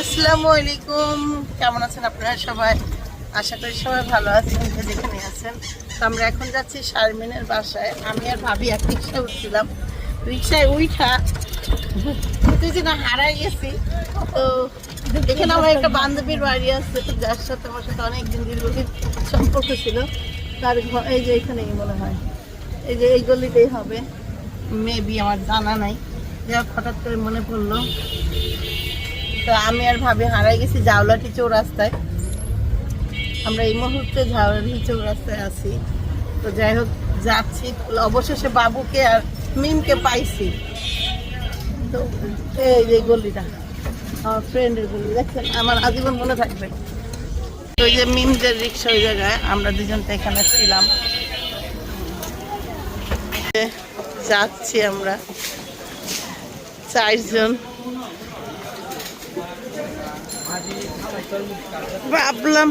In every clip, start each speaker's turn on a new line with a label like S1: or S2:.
S1: আসসালামু আলাইকুম। কেমন আছেন আপনারা সবাই? আশা করি সবাই ভালো আছেন যে যেখানে আছেন। তো আমরা এখন যাচ্ছি শারমিনের বাসায়। আমি আর ভাবি এক রিক্সায় উঠছিলাম। রিক্সায় উঠা তুই যে না, হারাই গেছি। তো এখানে আমার একটা বান্ধবীর বাড়ি আছে যার সাথে আমার সাথে অনেক দিন দীর্ঘদিন সম্পর্ক ছিল। তার এই যে এখানেই মনে হয়। এই যে এই গলিতেই হবে। মেবি আমার জানা নাই। যাই হঠাৎ করে মনে পড়ল। তো আমি আর ভাবি হারাই গেছি জাওলাটি চৌরাস্তায় আমরা এই মুহূর্তে ঝাউলাটি চৌরাস্তায় আছি। তো যাই হোক, যাচ্ছি। অবশেষে বাবুকে আর মিমকে পাইছি। তো এই যে গলিটা, আমার ফ্রেন্ডের গলি, দেখছেন? আমার আজীবন মনে থাকবে। তো ওই যে মিমদের রিক্সা ওই জায়গায়, আমরা দুজন তো এখানে ছিলাম। যাচ্ছি আমরা। চারজন। ভাবলাম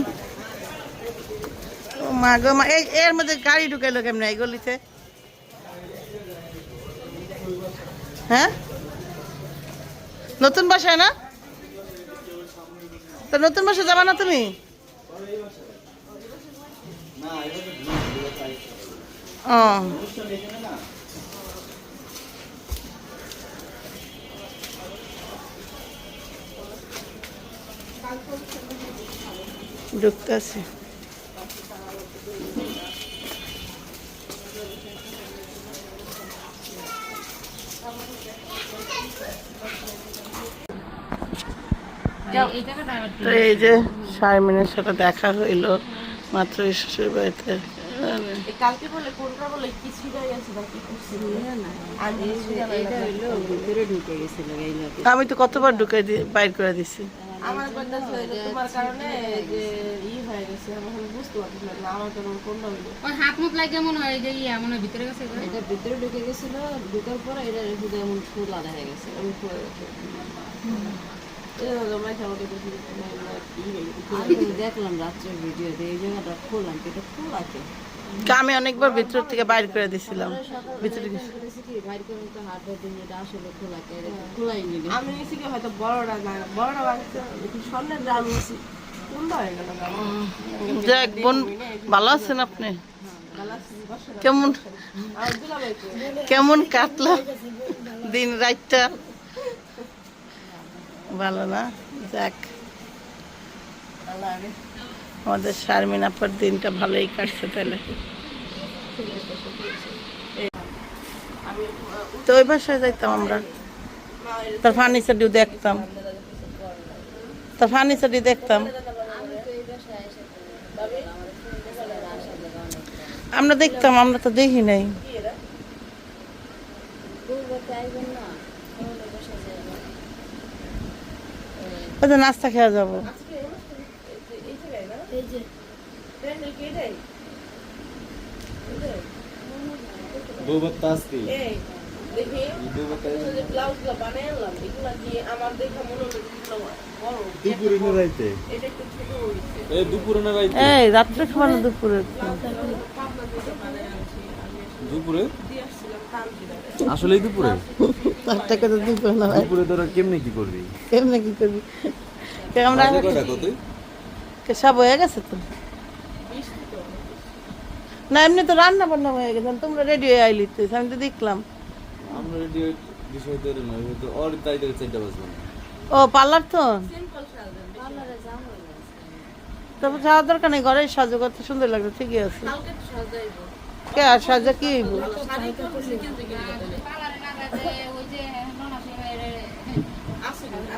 S1: মা গো মা এর মধ্যে গাড়ি ঢুকাইলো কেমনে? এই গলিতে? হ্যাঁ? নতুন বাসায় না? তো নতুন বাসায় যাবা না তুমি? ও। ঢুকতেছে তো এই যে সাইমিনের সাথে দেখা হইল মাত্র শ্বশুর বাড়িতে।
S2: কালকে বলে কোনটা বলে কিছু যাই আছে বাকি কিছু না আগে এটা হইল ভিতরে ঢুকে গেছিল এই লোকে
S1: আমি তো কতবার ঢুকে দিয়ে বাইর করে দিছি।
S2: আমার কথা তোমার কারণে যে ই হয়ে গেছে আমি বুঝতে পারছি না আমার কারণ কোনটা হইল।
S3: ওই হাত মুখ লাগে মনে হয়? যে ইয়া মনে ভিতরে গেছে
S2: এটা ভিতরে ঢুকে গেছিল ঢুকার পরে এটা এমন খোলা দেখা গেছে আমি খুলে গেছে। দেখলাম রাত্রের ভিডিওতে এই জায়গাটা খোলাম এটা খোলাকে
S1: তা আমি অনেকবার ভিতর থেকে বাইর করে দিছিলাম। ভিতরে
S2: আমি নিছি কি হয়তো বড়টা না বড়টা বানিয়েছে স্বর্ণের দাম নিছি কোনটা গেল
S1: যাক বোন ভালো আছেন আপনি? কেমন কেমন কাটলো দিন রাতটা ভালো না? যাক। আমাদের শারমিন আপার দিনটা ভালোই কাটছে তাহলে। তো ওই বাসায় যাইতাম আমরা। তার ফার্নিচারটিও দেখতাম। তার ফার্নিচারটি দেখতাম। আমরা দেখতাম, আমরা তো দেখি নাই। নাস্তা খেয়ে যাব।
S4: দুবাত্তা আসতি
S2: এই, দেখি।
S4: দুবাত্তা
S2: আমি যে বানিয়ে আনলাম, এগুলা দিয়ে আমার দেখে মনে হলো
S4: দুপুরে না রাইতে
S2: এটা একটু ছোট হয়েছে।
S4: এ দুপুরে না রাইতে
S1: এই রাত্রে খাবার না দুপুরে।
S4: দুপুরে? আসলেই দুপুরে?
S1: চারটা দুপুরে না
S4: দুপুরে তোরা কেমনে কি করবি?
S1: কেমনে কি করবি? আমরা
S4: কত
S1: সব হয়ে গেছে তো? না এমনি তো রান্না বান্না হয়ে গেছে তোমরা রেডি হয়ে আইলি তো আমি তো দেখলাম।
S4: আমরা বিষয় তো তাই বাজবে
S1: ও পার্লার তো? তবে যাওয়ার দরকার নেই ঘরে সাজু করতে সুন্দর লাগবে ঠিকই আছে।
S2: কালকে তো সাজাইবো।
S1: কে আর সাজা কি হইব?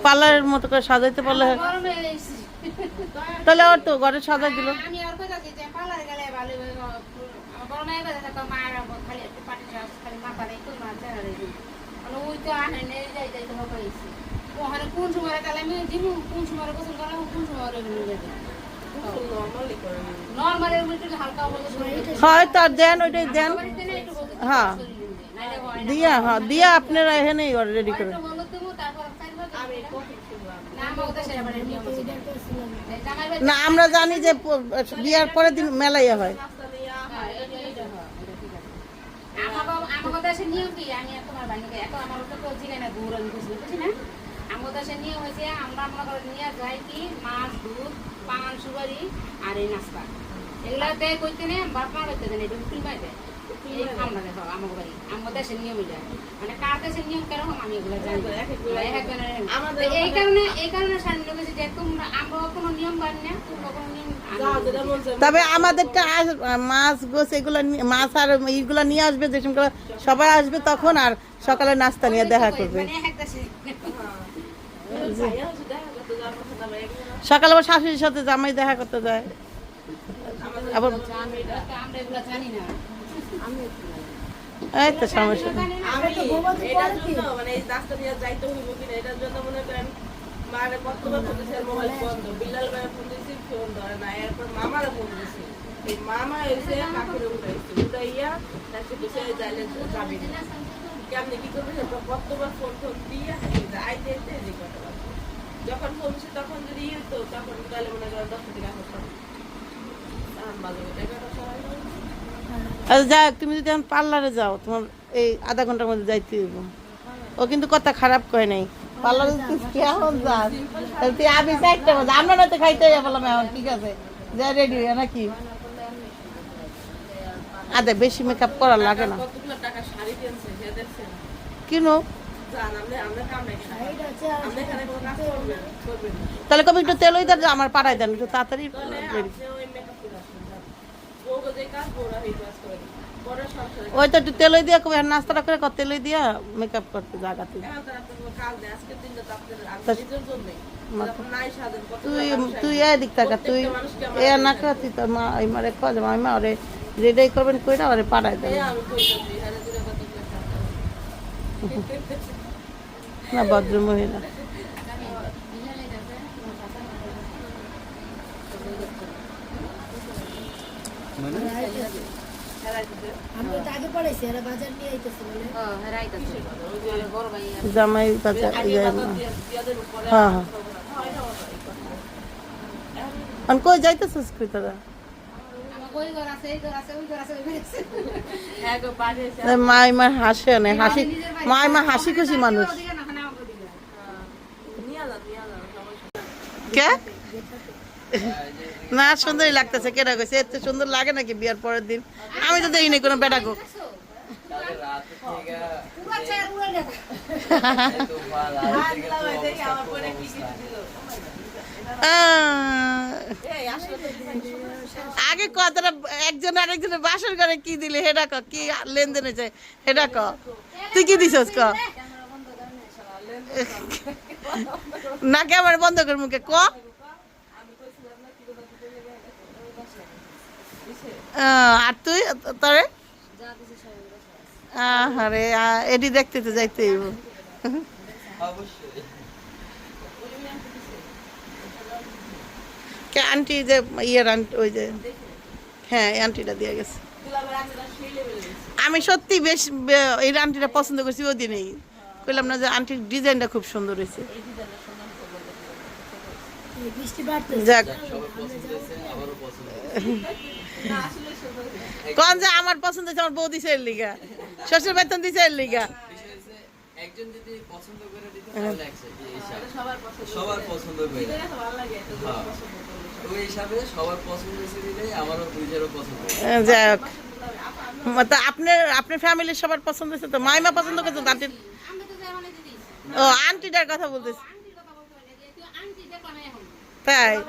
S1: পার্লারের মতো করে সাজাইতে পারলে তাহলে ওর তো ঘরে সাজা দিল
S3: আমি আর কইতাছি যে পার্লারে গেলে ভালো হবে, আমার বড় মেয়ে কইতাছে, কয় মা আর খালি একটু পাটি সাজ, খালি মাথা নেই, কই মা চেহারা নেই। ওই তো আহে নেই, যাই যাই তো হইছে। ওখানে কোন সময় গেলে আমি দিমু, কোন সময় গোসল করলাম, কোন সময় ওরে বেরোয় যাবে।
S2: খুব normally করে নিই।
S3: নরমাল এর মধ্যে একটু হালকা অবস্থা শরীরে
S1: হয় তার দেন ওইটাই দেন হ্যাঁ। দিয়া দিয়া আপনারা এখানেই রেডি করে
S3: না, আমার
S1: আমরা জানি যে বিয়ার পরের দিন মেলাইয়া হয়।
S3: আমাকে দেশের নিয়ম কি? আমি তোমার বাড়ি এখন আমার ওটা কেউ না গৌর আমি বুঝি না আমার দেশে নিয়ম হয়েছে আমরা মনে করে নিয়ে যাই কি মাছ দুধ পান সুপারি আর এই নাস্তা। এগুলা দেয় নেই বাপ মা করতে এটা
S1: তবে আমাদেরটা মাছ গোছ এগুলো মাছ আর এইগুলো নিয়ে আসবে, যে সবাই আসবে তখন আর সকালে নাস্তা নিয়ে দেখা করবে। সকালে আবার শাশুড়ির সাথে জামাই দেখা করতে যায় আবার এই তো সমস্যা নেই।
S3: জানি না
S2: আমি মানে এই রাস্তা যাইতে হইব কিনা এটার জন্য মনে করেন মারে কতবার ফোন দিয়েছে মোবাইল বন্ধ বিলাল ভাই ফোন দিয়েছি ফোন ধরে না এরপর মামারে ফোন দিয়েছি। এই মামা এসে কাকুরে উঠাইছে উঠাইয়া তাকে বসে যাইলে যাবি কেমনি কি করবে কতবার ফোন ফোন দিয়ে আইতে আইতে যে কথা যখন ফোন তখন যদি ইয়ে হতো তখন তাহলে মনে করেন দশ থেকে আসতাম তখন মাঝে মধ্যে এগারোটা সময় হয়।
S1: আচ্ছা যাক তুমি যদি এখন পার্লারে যাও তোমার এই আধা ঘণ্টার মধ্যে যাইতে হইব। ও কিন্তু কথা খারাপ কয় নাই। পার্লারে তুই কেমন যাস? তুই আবি চারটা মধ্যে। আমরা না তো খাইতে বললাম এখন ঠিক আছে? যা রেডি হয়ে নাকি? আদে বেশি মেকআপ করা লাগে না। কিনো? তাহলে কবে একটু তেল ওই দেন আমার পাঠাই দেন একটু তাড়াতাড়ি
S2: তাহলে
S1: ready।
S2: আপনি ওই মেকআপ করে আসবেন যান। এই
S1: ওই তো একটু তেলই দিয়া কবে নাস্তাটা করে তেলই দিয়া মেকআপ করতে জায়গাতে
S2: তো তো
S1: তা- তুই তুই এদিক থাকা তুই এ না খাতি তোর মা ওই মারে খোঁজ মা মা ওরে রেডাই করবেন কইরা ওরে
S2: দূরে কত
S1: না ভদ্র মহিলা
S4: মানে
S5: আমরা তো আগে পড়াইছি এরা বাজার নিয়ে আইতেছে বলে
S3: ও হেরাইতাছে আমার বড় ভাই আর
S1: জামাই বাচ্চা ইয়ে হ্যাঁ হ্যাঁ আমি কই যাইতেছিস কই তোরা
S3: আমার কই ঘর আছে এই ঘর আছে ওই ঘর আছে ওই ঘর আছে
S2: হ্যাঁ গো পাঠিয়েছে
S1: এ মাই মা হাসে না হাসি মাই মা হাসি খুশি মানুষ।
S3: ওদিকে না দিবে
S2: নিয়ে যান নিয়ে যান সমস্যা
S1: কে? না সুন্দরই লাগতেছে কেনা গেছে এত সুন্দর লাগে নাকি বিয়ার পরের দিন? আমি তো দেখিনি কোনো বেটা গো
S4: কালকে রাত থেকে
S3: পুরো চেয়ার উড়ে গেছে
S4: তো বা- রাত থেকে তো
S2: আল্লাহ দেখি
S4: অবস্থা
S2: আমার
S4: খুব
S2: পরে কি।
S4: অবস্থা।
S2: কিছু দিল
S1: আহ,
S2: এই আসলে তো
S1: আগে কথাটা একজন আরেকজনের বাসর করে কি দিলে? হেডা ক কি লেনদেন হয়েছে হেডা ক তুই কি দিছস ক না ক্যামেরা বন্ধ কর মুখে? ক? আর তুই, তরে? আরে এটি দেখতে তো যাইতে কে আন্টি যে ইয়ের আন্টি, ওই যে হ্যাঁ আন্টিটা দিয়ে গেছে। আমি সত্যি বেশ এই আন্টিটা পছন্দ করছি, ওই কইলাম না যে আন্টির ডিজাইনটা খুব সুন্দর হয়েছে। যাক। কোন যে আমার পছন্দ হয়েছে আমার বউ দিছে এর লিগা। শ্বশুর বেতন দিছে এর লিগা।
S4: একজন যদি পছন্দ করে দিত তাহলে একসাথে এই হিসাবে।
S2: সবার পছন্দ
S4: সবার পছন্দ করে
S2: ভালো লাগে এটা তো
S4: হ্যাঁ।
S2: পছন্দ করলে
S4: ওই হিসাবে সবার পছন্দ হয়েছে দিলেই আমারও নিজেরও পছন্দ
S1: যাই হোক তা আপনার আপনার ফ্যামিলির সবার পছন্দ হয়েছে তো? মাইমা পছন্দ করছে আন্টির? ও আন্টিটার কথা বলতেছি।
S4: তারা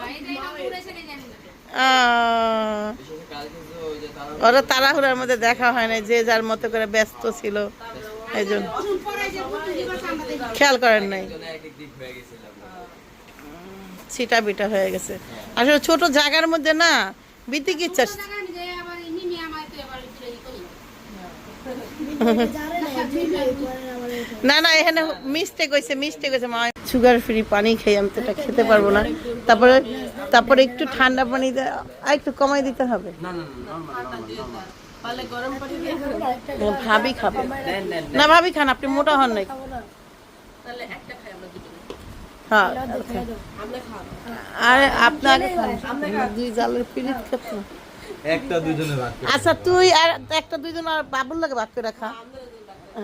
S1: ওরা তাড়াহুড়ার মধ্যে দেখা হয় না যে যার মতো করে ব্যস্ত ছিল। এই জন্য। খেয়াল করেন নাই। ছিটা বিটা হয়ে গেছে। আসলে ছোট জায়গার মধ্যে না বিতিক ইচ্ছা
S5: না
S1: না এখানে মিস্টেক হয়েছে মিস্টেক হয়েছে মা সুগার ফ্রি পানি খাই আমি তো এটা খেতে পারব না। তারপরে তারপরে একটু ঠান্ডা পানি আর একটু কমাই দিতে হবে। ভাবি খাবে। না ভাবি খান আপনি মোটা হন নাই
S2: তাহলে একটা খাই আমরা দুটো
S1: হ্যাঁ
S2: আমরা
S1: আপনার দুই জালের খেত।
S4: একটা দুজনে
S1: আচ্ছা তুই আর একটা দুইজন আর বাবুর লাগে ভাগ করে খা।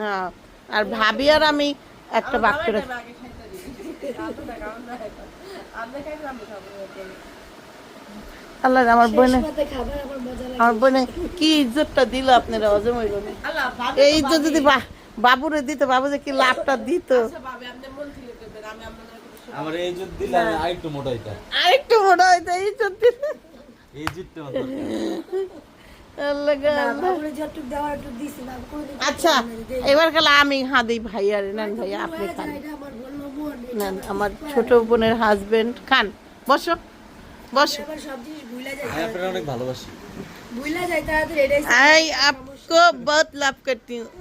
S1: হ্যাঁ। আর ভাবি আর আমি একটা করে
S2: খাব
S1: আল্লাহ আমার বোনে
S5: আমার
S1: বোনে কি ইজ্জতটা দিল আপনারা অজম হইল এই ইজ্জত যদি বা- বাবুরে দিত বাবু যে কি লাভটা দিত।
S2: আচ্ছা ভাবি আপনি থেকে করবেন আমি আপনাদের কিছু
S4: আমার এই জুত দিলে আরেকটু মোটা হইতাম।
S1: আরেকটু মোটা হইতো ইজ্জত দিল।
S4: এই জুতটা আমার দরকার।
S1: আল্লাহ গো,
S5: না,
S1: আল্লাহ।
S5: বাবুরে যতটুকু দেওয়ার একটু দিছি না, আমি কোনোদিন
S1: আচ্ছা
S5: খাইনি, দেই।
S1: এবার গেলে আমি হাঁদি ভাই আর নেন ভাইয়া আপনি
S5: হয়ে
S1: খান
S5: যায়, এটা আমার বললো মন, এটা
S1: নেন
S5: আমার
S1: আমার
S5: কিছু
S1: ছোট
S5: করার নেই।
S1: বোনের হাজবেন্ড খান বসো বসো
S5: আবার সব জিনিস ভুলে যায়
S4: আমি আপনারা অনেক ভালোবাসি
S5: ভুলে যায় তাড়াতাড়ি এটাই
S1: आई आपको बहुत लाभ करती हूँ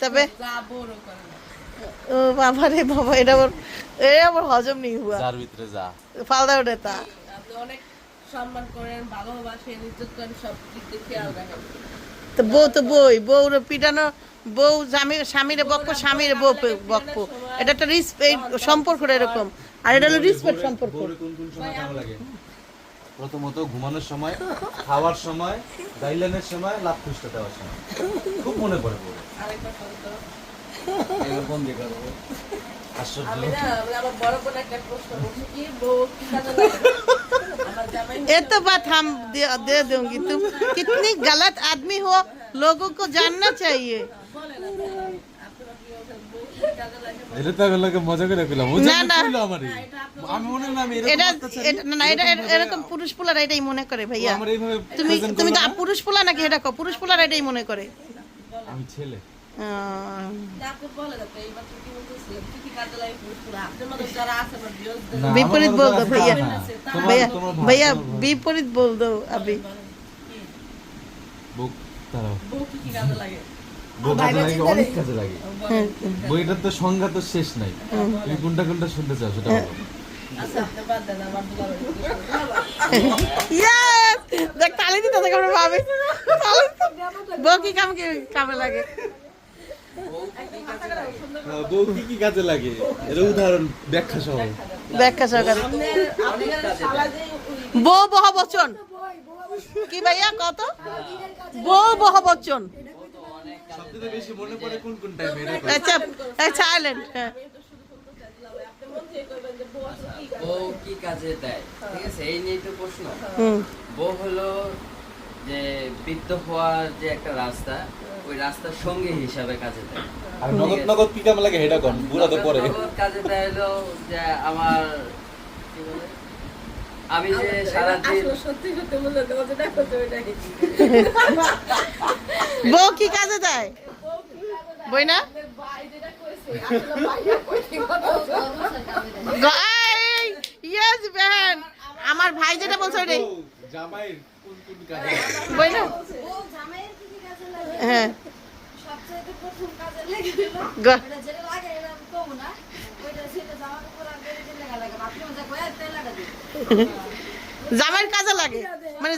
S1: তবে
S2: যা বড় করেন
S1: ও বাবা রে বাবা এটা আমার এটা আমার হজম নেই হুয়া
S4: যার ভিতরে যা
S1: ফালদা ওটা তা
S2: আপনি অনেক সম্মান করেন ভালোবাসেন ইজ্জত করেন সব দিক দিয়ে খেয়াল রাখেন।
S1: তো বউ তো বই বউর পিটানো বউ স্বামী স্বামীরে বক্ষ স্বামীরে বউ বক্ষ এটা একটা রিসপেক্ট সম্পর্কটা এরকম। আর এটা হলো রিসপেক্ট সম্পর্ক।
S4: বউরে কোন কোন সময় কেমন লাগে? প্রথমত ঘুমানোর সময় খাওয়ার সময় দাইলানের সময় লাভ খুঁজতে দেওয়ার সময়। খুব মনে পড়ে
S2: বউ আমার জামাই
S1: ये तो बात हम दे, दे दूंगी तुम कितनी गलत आदमी हो लोगों को जानना चाहिए
S2: বলে না আপনারা কি বলছেন বউ কি কাজে লাগে
S4: এটা তো আমি লোকে মজা করে কইলাম ও
S1: না, না।
S4: আমারই আমি মনে না আমি এরকম
S1: এটা
S4: অত্যাচারী।
S1: এটা- না না, এটা এটা- এরকম পুরুষ পোলারা এটাই মনে করে
S4: ও
S1: ভাইয়া
S4: আমার এইভাবে
S1: তুমি
S4: present
S1: তুমি তো
S4: করলো না?
S1: পুরুষ পোলা নাকি এটা কো পুরুষ পোলারা এটাই মনে করে
S4: আমি ছেলে
S2: বিপরীত বল ভাইয়া। ভাইয়া
S4: ভাইয়া
S1: বিপরীত বল
S2: কি অনেক কাজে লাগে।
S4: হ্যাঁ, হ্যাঁ,
S1: হ্যাঁ।
S4: বইটার তো সংজ্ঞা তো শেষ নাই। তুমি কোনটা কোনটা শুনতে চাও সেটা
S1: দেখ তালে দিতে থাকে ভাবে। কি কাম কামে
S4: লাগে। বউ কি কি কাজে লাগে? এর উদাহরণ ব্যাখ্যা সহ।
S1: ব্যাখ্যা সহকারে।
S2: আপনার শালা যে ওই
S1: বউ বহ বচন কি ভাইয়া কত? বউ বহ বচন
S4: সবথেকে বেশি মনে পড়ে কোন কোন টাইমে এরকম
S1: আচ্ছা আচ্ছা আইল্যান্ড হ্যাঁ।
S2: আপনি মন থেকে কইবেন যে বউ কি কাজে
S6: বউ কি কাজে দেয়? ঠিক আছে এই নিয়ে তো প্রশ্ন। বউ হলো যে বৃদ্ধ হওয়ার যে একটা রাস্তা ওই রাস্তার সঙ্গী হিসাবে কাজে দেয়।
S4: আর নগদ নগদ কি কাম লাগে হেডা কোন বুড়া তো পরে।
S6: নগদ কাজে দেয় হলো যে আমার কি বলে? আমি যে সারাদিন
S2: আসলে সত্যি সত্যি বলে দেবো যেটা করতে ওইটা কি।
S1: বউ কি কাজে দেয়? বই না?
S2: ভাই যেটা কইছে আসলে ভাইয়া কইতে কথা
S1: ইয়েস বেন আমার ভাই যেটা বলছে ওটাই।
S4: জামাইয়ের কোন কোন কাজে
S1: বই না?
S5: জামাইয়ের?
S1: হ্যাঁ।
S5: সবচাইতে কাজে লেগে?
S1: মানে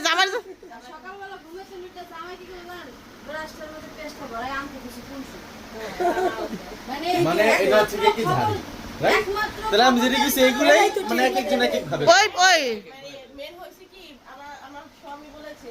S5: কুলছে। মানে
S4: মানে এটা হচ্ছে কি ঝাড়ি তাহলে আমি যেটা কিছু এইগুলাই মানে এক একজন এক এক ভাবে।
S1: ওই ওই।
S2: মেন হয়েছে কি আমার আমার স্বামী বলেছে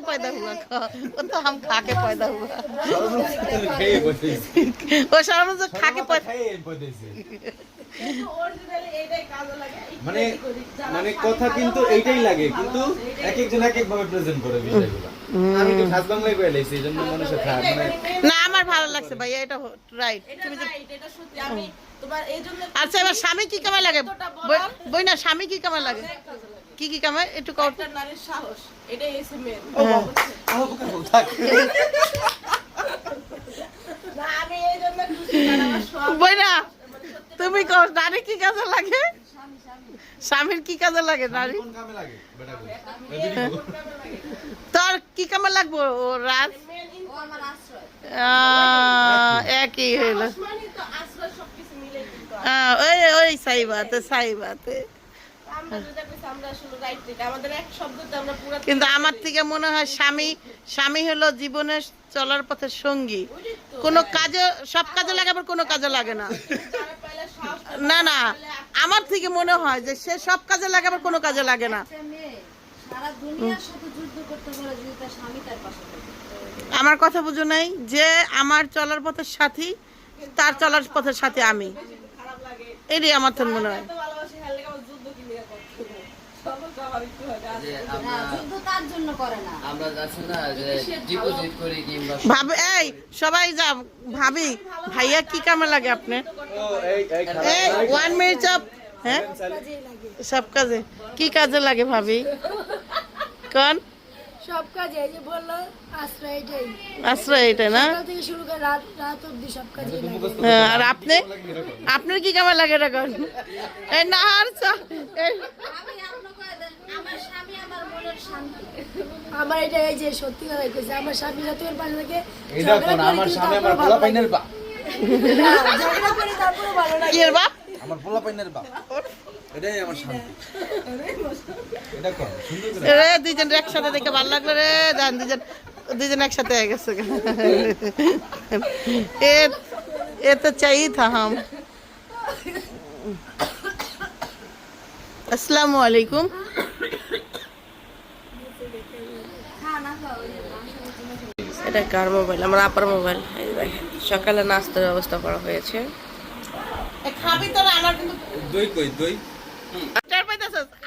S1: पैदा हुआ वो तो हम खा के पैदा हुआ
S4: খেয়ে বসেছি
S1: वो शर्मा जो खा के पैदा
S4: খেয়ে বসেছি
S2: কিন্তু originally এইটাই কাজে লাগে একটু
S4: মানে
S2: একটু করি। যারা
S4: মানে
S2: স্বামী
S4: কথা
S2: ভালো
S4: কিন্তু
S2: হয়,
S4: এইটাই লাগে
S2: ভালো
S4: কিন্তু
S2: আছে, এইটাই-
S4: এক একজন এক এক ভাবে প্রেজেন্ট করে বিষয়গুলো আমি তো খাস বাংলায় কয়ে লাইছি এই জন্য মানুষের খারাপ
S2: এইটাই
S4: মানে
S2: মানে main-
S1: না আমার ভালো লাগছে ভাইয়া এটা রাইট
S2: এটা right, এটা সত্যি। আমি তোমার এই জন্য
S1: আচ্ছা এবার স্বামী কি কামে লাগে বই- বই না স্বামী কি কামে লাগে
S2: অনেক কাজে লাগে।
S1: কি কি কামে একটু কর
S2: একটা নারীর সাহস এটাই এসে মেন
S1: হ্যাঁ।
S2: না আমি এই জন্য খুশি
S1: তুমি কর নারী কি কাজে লাগে? স্বামীর কি কাজে লাগে নারী? তোর কি কামে লাগবো? ও রাত
S5: ও আমার আশ্রয়।
S1: আহ, একই হইল।
S2: তো আশ্রয় সবকিছু মিলে কিন্তু
S1: আহ, ওই ওই সাই বাত কিন্তু আমার থেকে মনে হয় স্বামী স্বামী হলো জীবনের চলার পথে সঙ্গী। কোনো কাজে সব কাজে লাগে আবার কোনো কাজে লাগে না। না না। আমার থেকে মনে হয় যে সে সব কাজে লাগে আবার কোনো কাজে লাগে না।
S5: একটা মেয়ে সারা দুনিয়ার সাথে যুদ্ধ করতে পারে যদি তার স্বামী তার পাশে থাকে।
S1: আমার কথা বুঝো নাই যে আমার চলার পথের সাথী তার চলার পথের সাথে আমি। এটাই আমার তো মনে হয়। এই সবাই যা ভাবি ভাইয়া কি কামে লাগে আপনি? এই ওয়ান মিনিট হ্যাঁ? সব কাজে। কি কাজে লাগে ভাবি? কোন?
S7: সব কাজে এই যে বলল আশ্রয় এটাই।
S1: আশ্রয় এটা না?
S7: থেকে শুরু করে রাত রাত অব্দি সব কাজে
S1: হ্যাঁ, আর আপনি? আপনার কি কামে লাগে এটা কোন এই না আর
S5: আমি এমন করে দেন আমার স্বামী আমার মনের শান্তি
S7: আমার এটা এই যে সত্যি কথা কইছে আমার স্বামী যত এর পাশে থাকে
S4: এটা কোন আমার স্বামী আমার পোলা পাইনের বাপ।
S7: ঝগড়া করে তারপরে ভালো লাগে।
S1: কি এর বাপ?
S4: আমার পোলা পাইনের বাপ। এটাই আমার শান্তি এটা কোন সুন্দর
S1: রে দুইজন একসাথে দেখে ভালো লাগল রে। জান দুজন দুজন একসাথে হয়ে গেছে। এ এ তো চাই থা হাম আসসালামু আলাইকুম
S5: খানা খাওয়া ওই যে মাংস মুরগি
S2: এটা কার মোবাইল? আমার আপার মোবাইল। এই দেখেন সকালে নাস্তার ব্যবস্থা করা হয়েছে।
S1: খাবি তোরা আমার কিন্তু
S4: দই কই দই?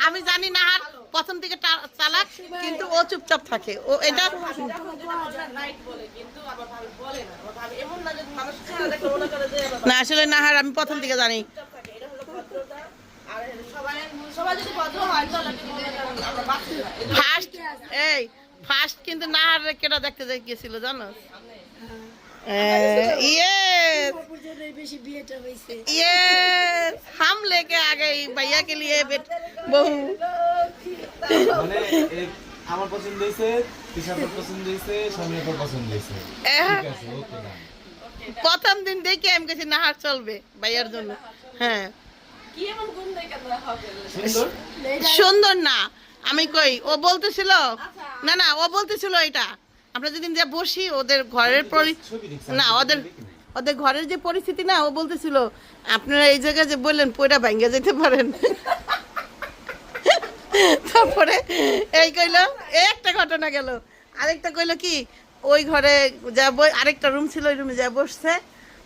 S1: আমি জানি না আর প্রথম থেকে টা- চালাক কিন্তু ও চুপচাপ থাকে। ও এটা
S2: রাইট বলে কিন্তু আমার ভাবি বলে না।
S1: আসলে নাহার আমি প্রথম থেকে জানি
S2: চুপচাপ থাকে এটা হলো ভদ্রতা আর সবাই সবাই যদি ভদ্র হয় তাহলে কিন্তু মনে করেন আমরা বাঁচি না
S1: ফার্স্ট এই কিন্তু না আর কেটা দেখতে যাই গেছিল জানো
S4: হাম লেকে ভাইয়া
S1: কে
S4: লিয়ে বেট বহু হ্যাঁ।
S1: প্রথম দিন দেখে আমি গেছি নাহার চলবে ভাইয়ার জন্য। হ্যাঁ।
S4: সুন্দর
S1: না। আমি কই ও বলতেছিল? না না ও বলতেছিল এটা। আমরা যেদিন যে বসি ওদের ঘরের পরি- না ওদের ওদের ঘরের যে পরিস্থিতি না ও বলতেছিল আপনারা এই জায়গায় যে বললেন পয়টা ভাঙ্গে যেতে পারেন। তারপরে এই কইলো একটা ঘটনা গেল। আরেকটা কইলো কি ওই ঘরে যা বই আরেকটা রুম ছিল ওই রুমে যা বসছে।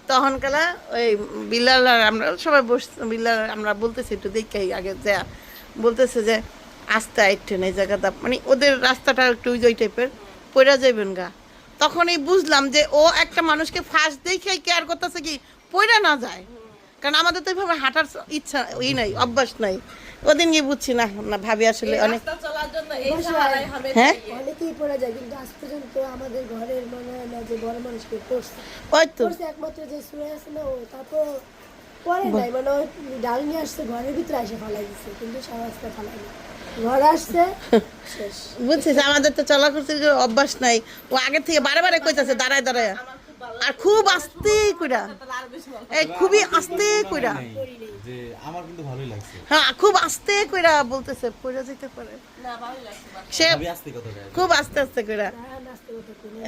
S1: তখন কালা ওই বিল্লাল আর আমরা সবাই বস বিল্লাল আমরা বলতেছি একটু দেখে আগে যা। বলতেছে যে আস্তে আইটেন এই জায়গাটা মানে ওদের রাস্তাটা একটু ওই টাইপের পড়া যাইবেন গা। তখনই বুঝলাম যে ও একটা মানুষকে ফার্স্ট দেখে কেয়ার করতেছে কি পড়া না যায়। কারণ আমাদের তো এইভাবে হাঁটার ইচ্ছা ই নাই অভ্যাস নাই। ওদিন গিয়ে বুঝছি না না ভাবি আসলে অনেক
S2: রাস্তা চলার জন্য এই সাহারাই হবে
S1: হ্যাঁ?
S7: অনেকেই পড়ে যায় কিন্তু আজ পর্যন্ত আমাদের ঘরের মনে হয় না যে বড় মানুষকে পড়ছে।
S1: ওই তো।
S7: একমাত্র যে শুয়ে আছে না ও তারপর পরে নাই। মানে ডাল নিয়ে আসছে ঘরের ভিতরে এসে ফালাই দিচ্ছে কিন্তু সব রাস্তা ফালাই
S1: বুঝছিস, আমাদের তো চলা করতে অভ্যাস নাই। ও আগে থেকে বারে বারে কইতাছে, দাঁড়ায় দাঁড়ায়। আর খুব আস্তে কইরা। এই খুবই আস্তে কইরা।
S4: যে আমার কিন্তু ভালোই লাগছে।
S1: হ্যাঁ খুব আস্তে কইরা বলতেছে পড়ে যেতে পারে। সে খুব আস্তে আস্তে কইরা।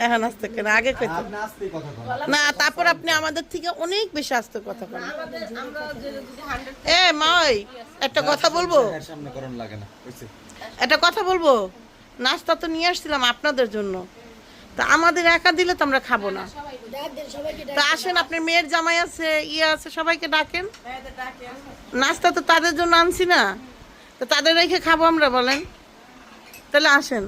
S1: এখন আস্তে কইরা আগে কইতো।
S4: আপনি আসতে কথা কন।
S1: না তারপর আপনি আমাদের থেকে অনেক বেশি আস্তে কথা বলেন
S2: আমাদের আমরা যে যদি হান্ড্রেড
S1: এ মাই একটা কথা বলব?
S4: সামনে করণ লাগে না
S1: একটা কথা বলব? নাস্তা তো নিয়ে আসছিলাম আপনাদের জন্য। তা আমাদের একা দিলে তো আমরা খাব না। তা আসেন, আপনার মেয়ের জামাই আছে ইয়ে আছে, সবাইকে ডাকেন। নাস্তা তো তাদের জন্য আনছি না। তো তাদের রেখে খাব আমরা, বলেন। তাহলে আসেন।